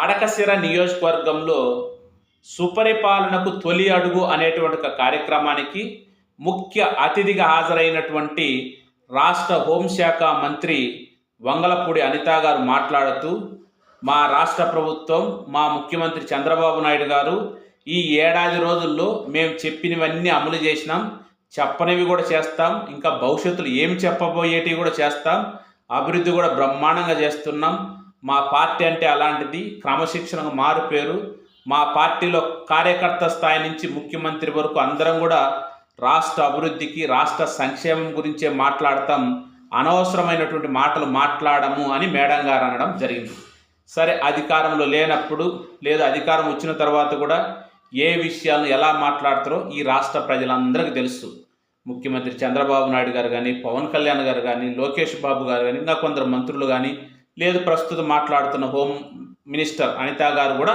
మడకశిర నియోజకవర్గంలో సుపరిపాలనకు తొలి అడుగు అనేటువంటి ఒక కార్యక్రమానికి ముఖ్య అతిథిగా హాజరైనటువంటి రాష్ట్ర హోంశాఖ మంత్రి వంగలపూడి అనిత గారు మాట్లాడుతూ మా రాష్ట్ర ప్రభుత్వం మా ముఖ్యమంత్రి చంద్రబాబు నాయుడు గారు ఈ ఏడాది రోజుల్లో మేము చెప్పినవన్నీ అమలు చేసినాం చెప్పనివి కూడా చేస్తాం ఇంకా భవిష్యత్తులో ఏమి చెప్పబోయేటివి కూడా చేస్తాం అభివృద్ధి కూడా బ్రహ్మాండంగా చేస్తున్నాం. మా పార్టీ అంటే అలాంటిది. క్రమశిక్షణకు మారు పేరు. మా పార్టీలో కార్యకర్త స్థాయి నుంచి ముఖ్యమంత్రి వరకు అందరం కూడా రాష్ట్ర అభివృద్ధికి రాష్ట్ర సంక్షేమం గురించే మాట్లాడతాం. అనవసరమైనటువంటి మాటలు మాట్లాడము అని మేడం గారు అనడం జరిగింది. సరే అధికారంలో లేనప్పుడు లేదా అధికారం వచ్చిన తర్వాత కూడా ఏ విషయాలను ఎలా మాట్లాడతారో ఈ రాష్ట్ర ప్రజలందరికీ తెలుసు. ముఖ్యమంత్రి చంద్రబాబు నాయుడు గారు కానీ పవన్ కళ్యాణ్ గారు కానీ లోకేష్ బాబు గారు కానీ ఇంకా కొందరు మంత్రులు కానీ లేదు ప్రస్తుతం మాట్లాడుతున్న హోమ్ మినిస్టర్ అనిత గారు కూడా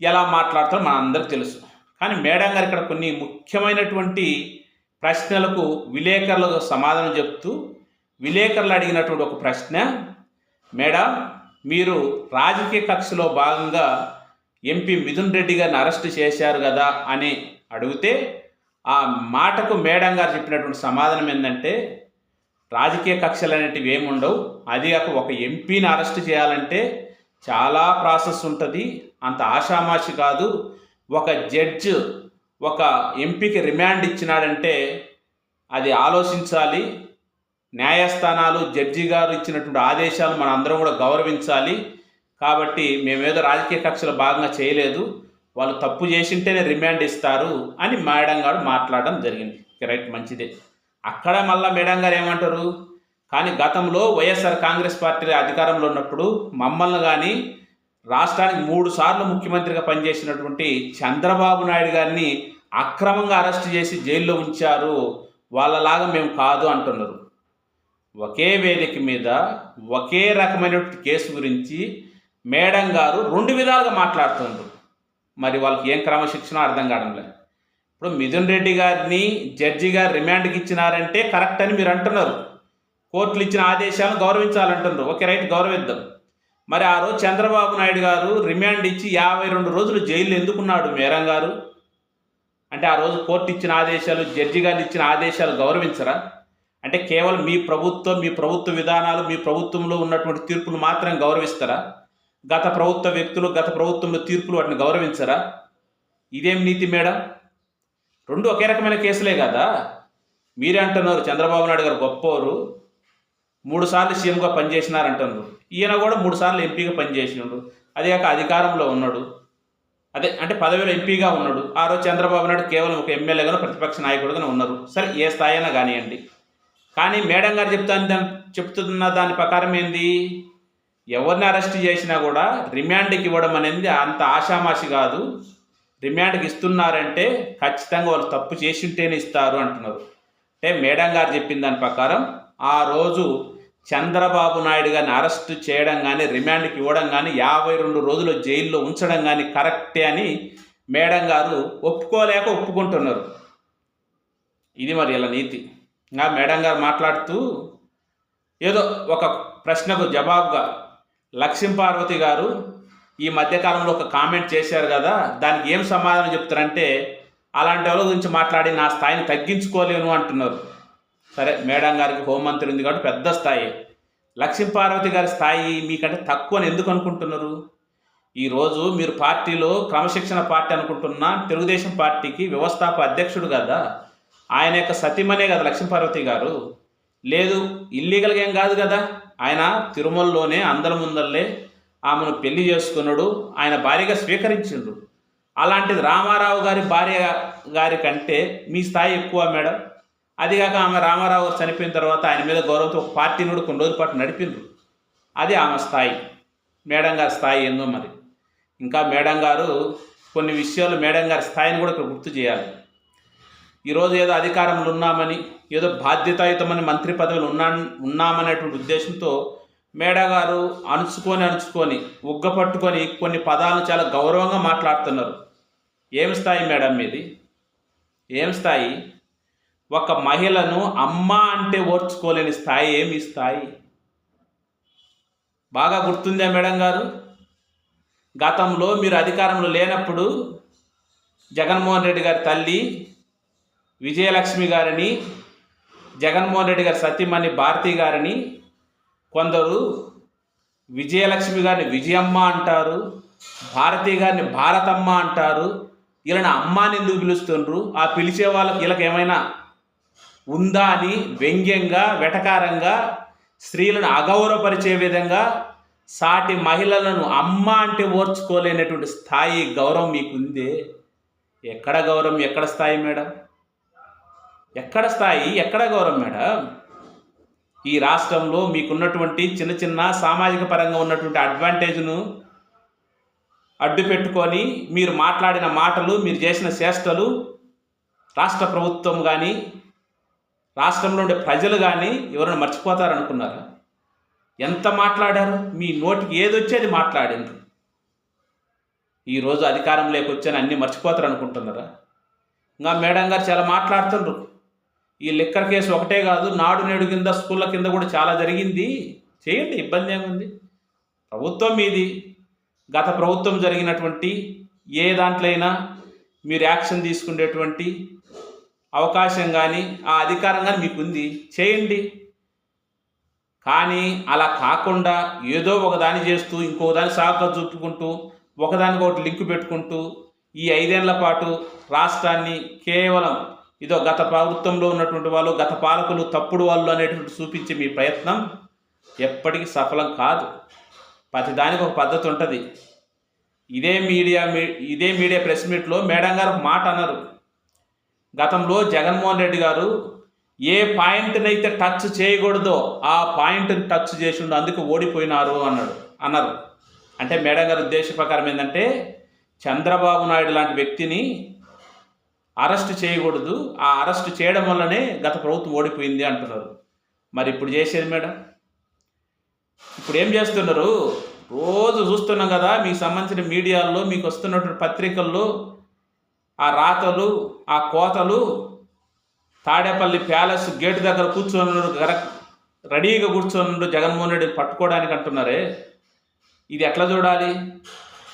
ఎలా మాట్లాడతారో మన అందరికీ తెలుసు. కానీ మేడం గారు ఇక్కడ కొన్ని ముఖ్యమైనటువంటి ప్రశ్నలకు విలేకరులకు సమాధానం చెప్తూ విలేకరులు అడిగినటువంటి ఒక ప్రశ్న మేడం మీరు రాజకీయ కక్షలో భాగంగా ఎంపీ మిథున్ రెడ్డి గారిని అరెస్ట్ చేశారు కదా అని అడిగితే ఆ మాటకు మేడం గారు చెప్పినటువంటి సమాధానం ఏంటంటే రాజకీయ కక్షలు అనేటివి ఏముండవు అది కాక ఒక ఎంపీని అరెస్ట్ చేయాలంటే చాలా ప్రాసెస్ ఉంటుంది. అంత ఆషామాషి కాదు. ఒక జడ్జ్ ఒక ఎంపీకి రిమాండ్ ఇచ్చినాడంటే అది ఆలోచించాలి. న్యాయస్థానాలు జడ్జి గారు ఇచ్చినటువంటి ఆదేశాలు మన అందరం కూడా గౌరవించాలి. కాబట్టి మేమేదో రాజకీయ కక్షలో భాగంగా చేయలేదు. వాళ్ళు తప్పు చేసింటేనే రిమాండ్ ఇస్తారు అని మేడం గారు మాట్లాడడం జరిగింది. రైట్ మంచిదే. అక్కడ మళ్ళీ మేడం గారు ఏమంటారు? కానీ గతంలో వైఎస్ఆర్ కాంగ్రెస్ పార్టీ అధికారంలో ఉన్నప్పుడు మమ్మల్ని కానీ రాష్ట్రానికి మూడు సార్లు ముఖ్యమంత్రిగా పనిచేసినటువంటి చంద్రబాబు నాయుడు గారిని అక్రమంగా అరెస్ట్ చేసి జైల్లో ఉంచారు. వాళ్ళలాగా మేము కాదు అంటున్నారు. ఒకే వేదిక మీద ఒకే రకమైన కేసు గురించి మేడం గారు రెండు విధాలుగా మాట్లాడుతుండ్రు. మరి వాళ్ళకి ఏం క్రమశిక్షణ అర్థం కావడం లేదు ఇప్పుడు మిథున్ రెడ్డి గారిని జడ్జి గారు రిమాండ్కి ఇచ్చినారంటే కరెక్ట్ అని మీరు అంటున్నారు. కోర్టులు ఇచ్చిన ఆదేశాలను గౌరవించాలంటున్నారు. Okay right గౌరవిద్దాం. మరి ఆ రోజు చంద్రబాబు నాయుడు గారు రిమాండ్ ఇచ్చి యాభై రెండు రోజులు జైలు ఎందుకున్నాడు మేరం గారు? అంటే ఆ రోజు కోర్టు ఇచ్చిన ఆదేశాలు జడ్జి గారు ఇచ్చిన ఆదేశాలు గౌరవించరా? అంటే కేవలం మీ ప్రభుత్వం మీ ప్రభుత్వ విధానాలు మీ ప్రభుత్వంలో ఉన్నటువంటి తీర్పులు మాత్రం గౌరవిస్తారా? గత ప్రభుత్వ వ్యక్తులు గత ప్రభుత్వంలో తీర్పులు వాటిని గౌరవించరా? ఇదేం నీతి మేడం? రెండు ఒకే రకమైన కేసులే కదా? మీరే అంటున్నారు చంద్రబాబు నాయుడు గారు గొప్పవారు మూడు సార్లు సీఎంగా పనిచేసినారంటున్నారు. ఈయన కూడా మూడు సార్లు ఎంపీగా పనిచేసినాడు. అదే కాక అధికారంలో ఉన్నాడు. అదే అంటే పదవిలో ఎంపీగా ఉన్నాడు. ఆ రోజు చంద్రబాబు నాయుడు కేవలం ఒక ఎమ్మెల్యేగాను ప్రతిపక్ష నాయకుడుగానే ఉన్నారు. సరే ఏ స్థాయి అయినా కానివ్వండి. కానీ మేడం గారు చెప్తాను దాని చెప్తున్న దాని ప్రకారం ఏంది? ఎవరిని అరెస్ట్ చేసినా కూడా రిమాండ్కి ఇవ్వడం అనేది అంత ఆషామాషి కాదు. రిమాండ్కి ఇస్తున్నారంటే ఖచ్చితంగా వాళ్ళు తప్పు చేసి ఉంటేనే ఇస్తారు అంటున్నారు. అంటే మేడం గారు చెప్పిన దాని ప్రకారం ఆ రోజు చంద్రబాబు నాయుడు గారిని అరెస్ట్ చేయడం కానీ రిమాండ్కి ఇవ్వడం కానీ యాభై రెండు రోజులు జైల్లో ఉంచడం కానీ కరెక్టే అని మేడం గారు ఒప్పుకోలేక ఒప్పుకుంటున్నారు. ఇది మరి ఇలా నీతి. ఇంకా మేడం గారు మాట్లాడుతూ ఏదో ఒక ప్రశ్నకు జవాబుగా లక్ష్మీపార్వతి గారు ఈ మధ్యకాలంలో ఒక కామెంట్ చేశారు కదా దానికి ఏం సమాధానం చెప్తారంటే అలాంటి వాళ్ళ గురించి మాట్లాడి నా స్థాయిని తగ్గించుకోలేను అంటున్నారు. సరే మేడం గారికి హోంమంత్రి ఉంది కాబట్టి పెద్ద స్థాయి. లక్ష్మీపార్వతి గారి స్థాయి మీకంటే తక్కువ అని ఎందుకు అనుకుంటున్నారు? ఈరోజు మీరు పార్టీలో క్రమశిక్షణ పార్టీ అనుకుంటున్న తెలుగుదేశం పార్టీకి వ్యవస్థాప అధ్యక్షుడు కదా. ఆయన యొక్క సతీమనే కదా లక్ష్మీపార్వతి గారు. లేదు ఇల్లీగల్గా ఏం కాదు కదా. ఆయన తిరుమలలోనే అందరి ముందల్లే ఆమెను పెళ్ళి చేసుకున్నాడు ఆయన భార్యగా స్వీకరించిండు అలాంటిది రామారావు గారి భార్య గారి కంటే మీ స్థాయి ఎక్కువ మేడం. అదిగాక ఆమె రామారావు గారు చనిపోయిన తర్వాత ఆయన మీద గౌరవంతో ఒక పార్టీని కూడా కొన్ని రోజుల పాటు నడిపిండ్రు. అది ఆమె స్థాయి. మేడం గారి స్థాయి ఏందో మరి. ఇంకా మేడం గారు కొన్ని విషయాలు మేడం గారి స్థాయిని కూడా ఇక్కడ గుర్తు చేయాలి. ఈరోజు ఏదో అధికారంలో ఉన్నామని ఏదో బాధ్యతాయుతమని మంత్రి పదవులు ఉన్నా ఉన్నామనేటువంటి ఉద్దేశంతో మేడగారు అణుచుకొని అణుచుకొని ఉగ్గ పట్టుకొని కొన్ని పదాలను చాలా గౌరవంగా మాట్లాడుతున్నారు. ఏం స్థాయి మేడం మీది? ఏం స్థాయి? ఒక మహిళను అమ్మ అంటే ఓర్చుకోలేని స్థాయి ఏమి స్థాయి? బాగా గుర్తుందా మేడం గారు? గతంలో మీరు అధికారంలో లేనప్పుడు జగన్మోహన్ రెడ్డి గారి తల్లి విజయలక్ష్మి గారిని జగన్మోహన్ రెడ్డి గారి సతీమణి భారతి గారిని కొందరు విజయలక్ష్మి గారిని విజయమ్మ అంటారు భారతి గారిని భారతమ్మ అంటారు వీళ్ళని అమ్మాని ఎందుకు పిలుస్తుండ్రు? ఆ పిలిచే వాళ్ళకి వీళ్ళకి ఏమైనా ఉందా అని వ్యంగ్యంగా వెటకారంగా స్త్రీలను అగౌరవపరిచే విధంగా సాటి మహిళలను అమ్మ అంటే ఓర్చుకోలేనటువంటి స్థాయి గౌరవం మీకుందే. ఎక్కడ గౌరవం? ఎక్కడ స్థాయి మేడం? ఎక్కడ స్థాయి? ఎక్కడ గౌరవం మేడం? ఈ రాష్ట్రంలో మీకున్నటువంటి చిన్న చిన్న సామాజిక పరంగా ఉన్నటువంటి అడ్వాంటేజ్ను అడ్డు పెట్టుకొని మీరు మాట్లాడిన మాటలు మీరు చేసిన చేష్టలు రాష్ట్ర ప్రభుత్వం కానీ రాష్ట్రంలో ఉండే ప్రజలు కానీ ఎవరైనా మర్చిపోతారనుకున్నారా? ఎంత మాట్లాడారు? మీ నోటికి ఏది వచ్చేది మాట్లాడింది. ఈరోజు అధికారం లేకొచ్చని అన్నీ మర్చిపోతారు అనుకుంటున్నారా ఇంకా మేడం గారు చాలా మాట్లాడుతుండ్రు. ఈ లిక్కర్ కేసు ఒకటే కాదు నాడు నేడు కింద స్కూళ్ళ కింద కూడా చాలా జరిగింది. చేయండి ఇబ్బంది ఏముంది ప్రభుత్వం మీది. గత ప్రభుత్వం జరిగినటువంటి ఏ దాంట్లో అయినా మీరు యాక్షన్ తీసుకునేటువంటి అవకాశం కానీ ఆ అధికారం కానీ మీకు ఉంది చేయండి. కానీ అలా కాకుండా ఏదో ఒకదాని చేస్తూ ఇంకో దాని సాగుగా చూపుకుంటూ ఒకదానికి ఒకటి లింక్ పెట్టుకుంటూ ఈ ఐదేళ్ళ పాటు రాష్ట్రాన్ని కేవలం ఇదో గత ప్రభుత్వంలో ఉన్నటువంటి వాళ్ళు గత పాలకులు తప్పుడు వాళ్ళు అనేటువంటి చూపించే మీ ప్రయత్నం ఎప్పటికీ సఫలం కాదు. ప్రతి దానికి ఒక పద్ధతి ఉంటుంది. ఇదే మీడియా మీ ఇదే మీడియా ప్రెస్ మీట్లో మేడం గారు మాట అన్నారు. గతంలో జగన్మోహన్ రెడ్డి గారు ఏ పాయింట్నైతే టచ్ చేయకూడదో ఆ పాయింట్ని టచ్ చేసిండు అందుకు ఓడిపోయినారు అన్నాడు అన్నారు. అంటే మేడం గారి ఉద్దేశ ప్రకారం ఏంటంటే చంద్రబాబు నాయుడు లాంటి వ్యక్తిని అరెస్ట్ చేయకూడదు. ఆ అరెస్ట్ చేయడం వల్లనే గత ప్రభుత్వం ఓడిపోయింది అంటున్నారు. మరి ఇప్పుడు చేసేది మేడం? ఇప్పుడు ఏం చేస్తున్నారు? రోజు చూస్తున్నాం కదా మీకు సంబంధించిన మీడియాల్లో మీకు వస్తున్నటువంటి పత్రికల్లో ఆ రాతలు ఆ కోతలు తాడేపల్లి ప్యాలెస్ గేట్ దగ్గర కూర్చొని రెడీగా కూర్చొని జగన్మోహన్ రెడ్డి పట్టుకోవడానికి అంటున్నారే. ఇది ఎట్లా చూడాలి?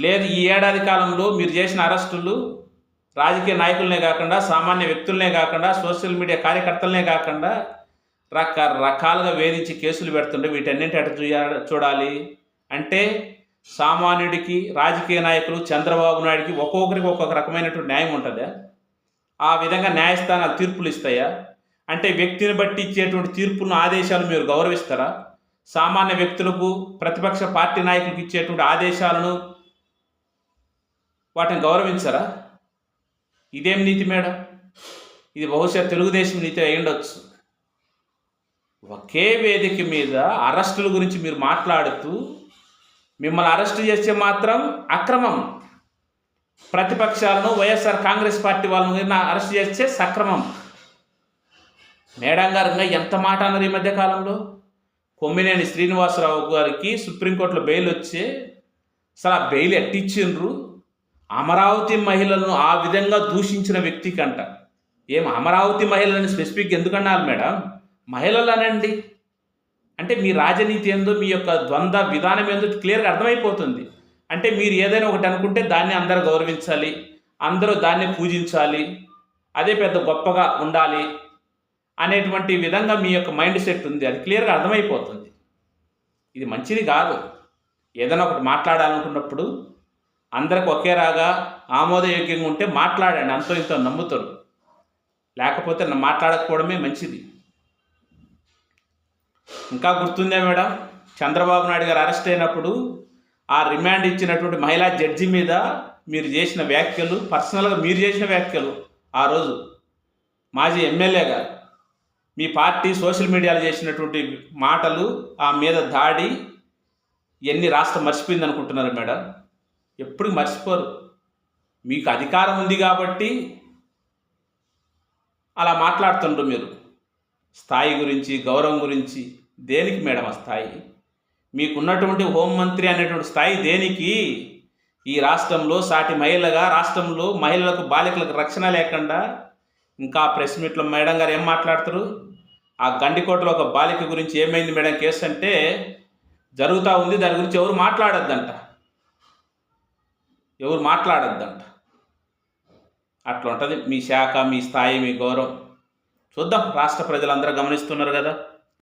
లేదు ఈ ఏడాది కాలంలో మీరు చేసిన అరెస్టులు రాజకీయ నాయకులనే కాకుండా సామాన్య వ్యక్తులనే కాకుండా సోషల్ మీడియా కార్యకర్తలనే కాకుండా రకరకాలుగా వేధించి కేసులు పెడుతుంటే వీటన్నింటి అటు చూడాలి. అంటే సామాన్యుడికి రాజకీయ నాయకులు చంద్రబాబు నాయుడికి ఒక్కొక్కరికి ఒక్కొక్క రకమైనటువంటి న్యాయం ఉంటుందా? ఆ విధంగా న్యాయస్థానాలు తీర్పులు ఇస్తాయా? అంటే వ్యక్తిని బట్టి ఇచ్చేటువంటి తీర్పును ఆదేశాలు మీరు గౌరవిస్తారా? సామాన్య వ్యక్తులకు ప్రతిపక్ష పార్టీ నాయకులకు ఇచ్చేటువంటి ఆదేశాలను వాటిని గౌరవించరా? ఇదేం నీతి మేడం? ఇది బహుశా తెలుగుదేశం నీతి అయి ఉండొచ్చు. ఒకే వేదిక మీద అరెస్టుల గురించి మీరు మాట్లాడుతూ మిమ్మల్ని అరెస్ట్ చేస్తే మాత్రం అక్రమం. ప్రతిపక్షాలను వైఎస్ఆర్ కాంగ్రెస్ పార్టీ వాళ్ళని అరెస్ట్ చేస్తే సక్రమం. మేడం గారు ఎంత మాట అన్నారు ఈ మధ్యకాలంలో కొమ్మినేని శ్రీనివాసరావు గారికి సుప్రీంకోర్టులో బెయిల్ వచ్చే అసలు ఆ బెయిల్ ఎట్టిచ్చిండ్రు? అమరావతి మహిళలను ఆ విధంగా దూషించిన వ్యక్తి కంట. ఏం అమరావతి మహిళలను స్పెసిఫిక్ ఎందుకన్నారు మేడం? మహిళలు అనండి అంటే మీ రాజనీతి ఏందో మీ యొక్క ద్వంద్వ విధానం ఏందో క్లియర్గా అర్థమైపోతుంది. అంటే మీరు ఏదైనా ఒకటి అనుకుంటే దాన్ని అందరూ గౌరవించాలి అందరూ దాన్ని పూజించాలి అదే పెద్ద గొప్పగా ఉండాలి అనేటువంటి విధంగా మీ యొక్క మైండ్ సెట్ ఉంది. అది క్లియర్గా అర్థమైపోతుంది. ఇది మంచిది కాదు. ఏదైనా ఒకటి మాట్లాడాలనుకున్నప్పుడు అందరికి ఒకేలాగా ఆమోదయోగ్యంగా ఉంటే మాట్లాడండి. అంతో ఇంతో నమ్ముతారు లేకపోతే మాట్లాడకపోవడమే మంచిది. ఇంకా గుర్తుందే మేడం చంద్రబాబు నాయుడు గారు అరెస్ట్ అయినప్పుడు ఆ రిమాండ్ ఇచ్చినటువంటి మహిళా జడ్జి మీద మీరు చేసిన వ్యాఖ్యలు పర్సనల్గా మీరు చేసిన వ్యాఖ్యలు ఆ రోజు. మాజీ ఎమ్మెల్యేగా మీ పార్టీ సోషల్ మీడియాలో చేసినటువంటి మాటలు ఆ మీద దాడి ఎన్ని రాష్ట్రం మర్చిపోయింది అనుకుంటున్నారు మేడం? ఎప్పుడు మర్చిపోరు. మీకు అధికారం ఉంది కాబట్టి అలా మాట్లాడుతుండ్రు మీరు. స్థాయి గురించి గౌరవం గురించి దేనికి మేడం ఆ స్థాయి? మీకున్నటువంటి హోంమంత్రి అనేటువంటి స్థాయి దేనికి? ఈ రాష్ట్రంలో సాటి మహిళగా రాష్ట్రంలో మహిళలకు బాలికలకు రక్షణ లేకుండా ఇంకా ప్రెస్ మీట్లో మేడం గారు ఏం మాట్లాడతారు? ఆ గండికోటలో ఒక బాలిక గురించి ఏమైంది మేడం కేసు అంటే జరుగుతూ ఉంది దాని గురించి ఎవరు మాట్లాడొద్దంట. ఎవరు మాట్లాడొద్దంట. అట్లా ఉంటుంది మీ శాఖ మీ స్థాయి మీ గౌరవం. చూద్దాం. రాష్ట్ర ప్రజలందరూ గమనిస్తున్నారు కదా.